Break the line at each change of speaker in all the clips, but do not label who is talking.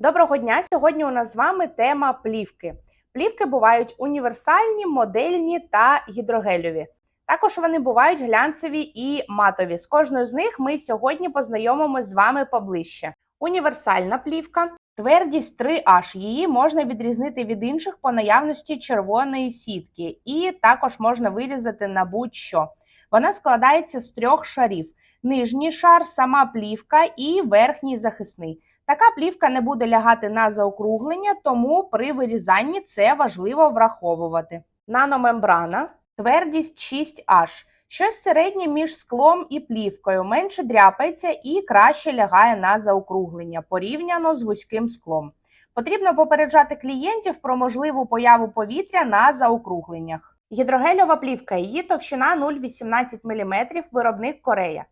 Доброго дня! Сьогодні у нас з вами тема плівки. Плівки бувають універсальні, модельні та гідрогелюві. Також вони бувають глянцеві і матові. З кожною з них ми сьогодні познайомимось з вами поближче. Універсальна плівка, твердість 3H. Її можна відрізнити від інших по наявності червоної сітки, і також можна вирізати на будь-що. Вона складається з трьох шарів: нижній шар, сама плівка і верхній захисний. Така плівка не буде лягати на заокруглення, тому при вирізанні це важливо враховувати. Наномембрана, твердість 6H. Щось середнє між склом і плівкою, менше дряпається і краще лягає на заокруглення порівняно з вузьким склом. Потрібно попереджати клієнтів про можливу появу повітря на заокругленнях. Гідрогельова плівка, її товщина 0,18 мм, виробник Корея.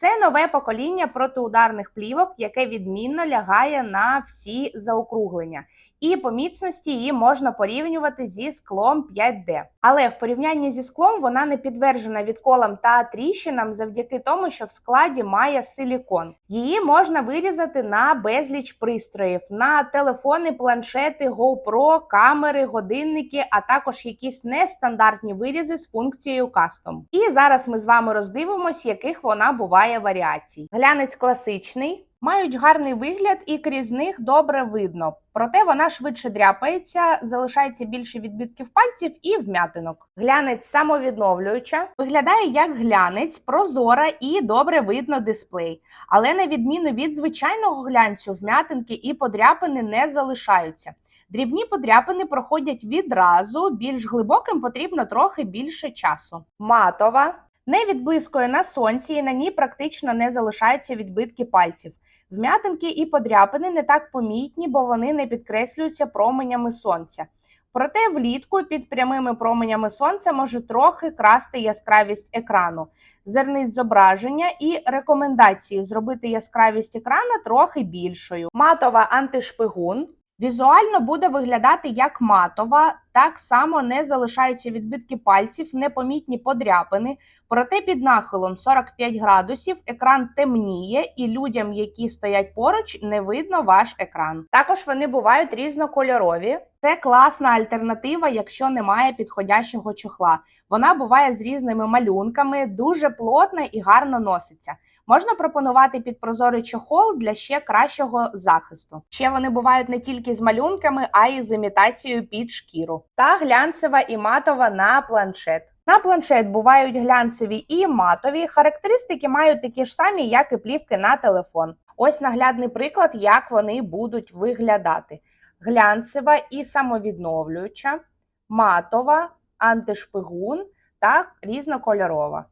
Це нове покоління протиударних плівок, яке відмінно лягає на всі заокруглення, і по міцності її можна порівнювати зі склом 5D. Але в порівнянні зі склом вона не підтверджена відколам та тріщинам завдяки тому, що в складі має силікон. Її можна вирізати на безліч пристроїв, на телефони, планшети, GoPro, камери, годинники, а також якісь нестандартні вирізи з функцією Custom. І зараз ми з вами роздивимось, яких вона буває варіацій. Глянець класичний. Мають гарний вигляд і крізь них добре видно. Проте вона швидше дряпається, залишається більше відбитків пальців і вмятинок. Глянець самовідновлююча, виглядає як глянець, прозора і добре видно дисплей. Але на відміну від звичайного глянцю, вмятинки і подряпини не залишаються. Дрібні подряпини проходять відразу, більш глибоким потрібно трохи більше часу. Матова не відблискує на сонці, і на ній практично не залишаються відбитки пальців. Вмятинки і подряпини не так помітні, бо вони не підкреслюються променями сонця. Проте влітку під прямими променями сонця може трохи красти яскравість екрану. Зернить зображення і рекомендації зробити яскравість екрана трохи більшою. Матова антишпигун. Візуально буде виглядати як матова, так само не залишаються відбитки пальців, непомітні подряпини. Проте під нахилом 45 градусів екран темніє, і людям, які стоять поруч, не видно ваш екран. Також вони бувають різнокольорові. Це класна альтернатива, якщо немає підходящого чохла. Вона буває з різними малюнками, дуже плотна і гарно носиться. Можна пропонувати під прозорий чохол для ще кращого захисту. Ще вони бувають не тільки з малюнками, а й з імітацією під шкіру. Та глянцева і матова на планшет. На планшет бувають глянцеві і матові. Характеристики мають такі ж самі, як і плівки на телефон. Ось наглядний приклад, як вони будуть виглядати: глянцева і самовідновлююча, матова, антишпигун та різнокольорова.